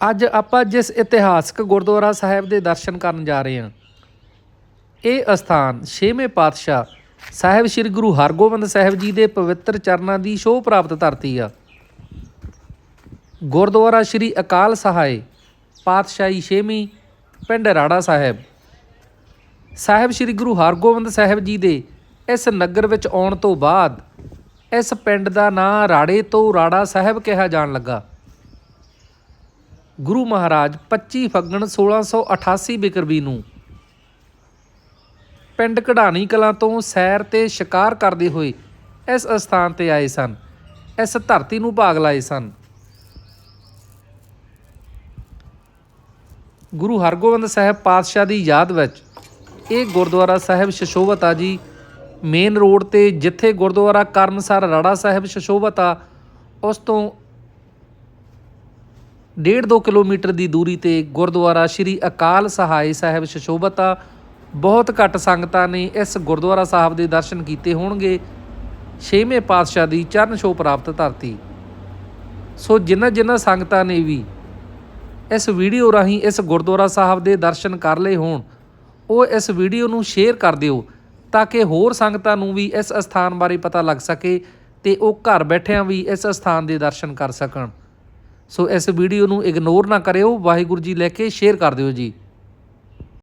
ਅੱਜ ਆਪਾਂ ਜਿਸ ਇਤਿਹਾਸਕ ਗੁਰਦੁਆਰਾ ਸਾਹਿਬ ਦੇ ਦਰਸ਼ਨ ਕਰਨ ਜਾ ਰਹੇ ਹਾਂ, ਇਹ ਅਸਥਾਨ ਛੇਵੇਂ ਪਾਤਸ਼ਾਹ ਸਾਹਿਬ ਸ੍ਰੀ ਗੁਰੂ ਹਰਗੋਬਿੰਦ ਸਾਹਿਬ ਜੀ ਦੇ ਪਵਿੱਤਰ ਚਰਨਾਂ ਦੀ ਸ਼ੋਭ ਪ੍ਰਾਪਤ ਧਰਤੀ ਆ। ਗੁਰਦੁਆਰਾ ਸ੍ਰੀ ਅਕਾਲ ਸਹਾਏ, ਪਾਤਸ਼ਾਹੀ ਛੇਵੀਂ ਪਿੰਡ ਰਾੜਾ ਸਾਹਿਬ। ਸਾਹਿਬ ਸ੍ਰੀ ਗੁਰੂ ਹਰਗੋਬਿੰਦ ਸਾਹਿਬ ਜੀ ਦੇ ਇਸ ਨਗਰ ਵਿੱਚ ਆਉਣ ਤੋਂ ਬਾਅਦ ਇਸ ਪਿੰਡ ਦਾ ਨਾਂ ਰਾੜੇ ਤੋਂ ਰਾੜਾ ਸਾਹਿਬ ਕਿਹਾ ਜਾਣ ਲੱਗਾ। ਗੁਰੂ ਮਹਾਰਾਜ 25 ਫੱਗਣ 1688 ਬਿਕਰਬੀ ਨੂੰ ਪਿੰਡ ਕਢਾਣੀ ਕਲਾਂ ਤੋਂ ਸੈਰ ਤੇ ਸ਼ਿਕਾਰ ਕਰਦੇ ਹੋਏ ਇਸ ਅਸਥਾਨ ਤੇ ਆਏ ਸਨ। ਇਸ ਧਰਤੀ ਨੂੰ ਭਾਗ ਲਾਏ ਸਨ। ਗੁਰੂ ਹਰਗੋਬਿੰਦ ਸਾਹਿਬ ਪਾਤਸ਼ਾਹ ਦੀ ਯਾਦ ਵਿੱਚ ਇਹ ਗੁਰਦੁਆਰਾ ਸਾਹਿਬ ਸ਼ਸ਼ੋਭਤ ਆ ਜੀ ਮੇਨ ਰੋਡ ਤੇ ਜਿੱਥੇ ਗੁਰਦੁਆਰਾ ਕਰਮਸਰ ਰਾੜਾ ਸਾਹਿਬ ਸ਼ਸ਼ੋਭਤ ਆ ਉਸ ਤੋਂ ਡੇਢ ਦੋ ਕਿਲੋਮੀਟਰ ਦੀ ਦੂਰੀ ਤੇ ਗੁਰਦੁਆਰਾ ਸ੍ਰੀ ਅਕਾਲ ਸਹਾਏ ਸਾਹਿਬ ਸ਼ਸ਼ੋਭਤ। ਆ ਬਹੁਤ ਘੱਟ ਸੰਗਤਾਂ ਨੇ ਇਸ ਗੁਰਦੁਆਰਾ ਸਾਹਿਬ ਦੇ ਦਰਸ਼ਨ ਕੀਤੇ ਹੋਣਗੇ। ਛੇਵੇਂ ਪਾਤਸ਼ਾਹ ਦੀ ਚਰਨ ਛੋਹ ਪ੍ਰਾਪਤ ਧਰਤੀ। ਸੋ ਜਿਨ੍ਹਾਂ ਜਿਨ੍ਹਾਂ ਸੰਗਤਾਂ ਨੇ ਵੀ ਇਸ ਵੀਡੀਓ ਰਾਹੀਂ ਇਸ ਗੁਰਦੁਆਰਾ ਸਾਹਿਬ ਦੇ ਦਰਸ਼ਨ ਕਰ ਲਏ ਹੋਣ, ਉਹ ਇਸ ਵੀਡੀਓ ਨੂੰ ਸ਼ੇਅਰ ਕਰ ਦਿਓ ਤਾਂ ਕਿ ਹੋਰ ਸੰਗਤਾਂ ਨੂੰ ਵੀ ਇਸ ਅਸਥਾਨ ਬਾਰੇ ਪਤਾ ਲੱਗ ਸਕੇ ਤੇ ਉਹ ਘਰ ਬੈਠਿਆਂ ਵੀ ਇਸ ਅਸਥਾਨ ਦੇ ਦਰਸ਼ਨ ਕਰ ਸਕਣ। ਸੋ ਇਸ ਵੀਡੀਓ ਨੂੰ ਇਗਨੋਰ ਨਾ ਕਰਿਓ, ਵਾਹਿਗੁਰੂ ਜੀ ਲੈ ਕੇ ਸ਼ੇਅਰ ਕਰ ਦਿਓ ਜੀ।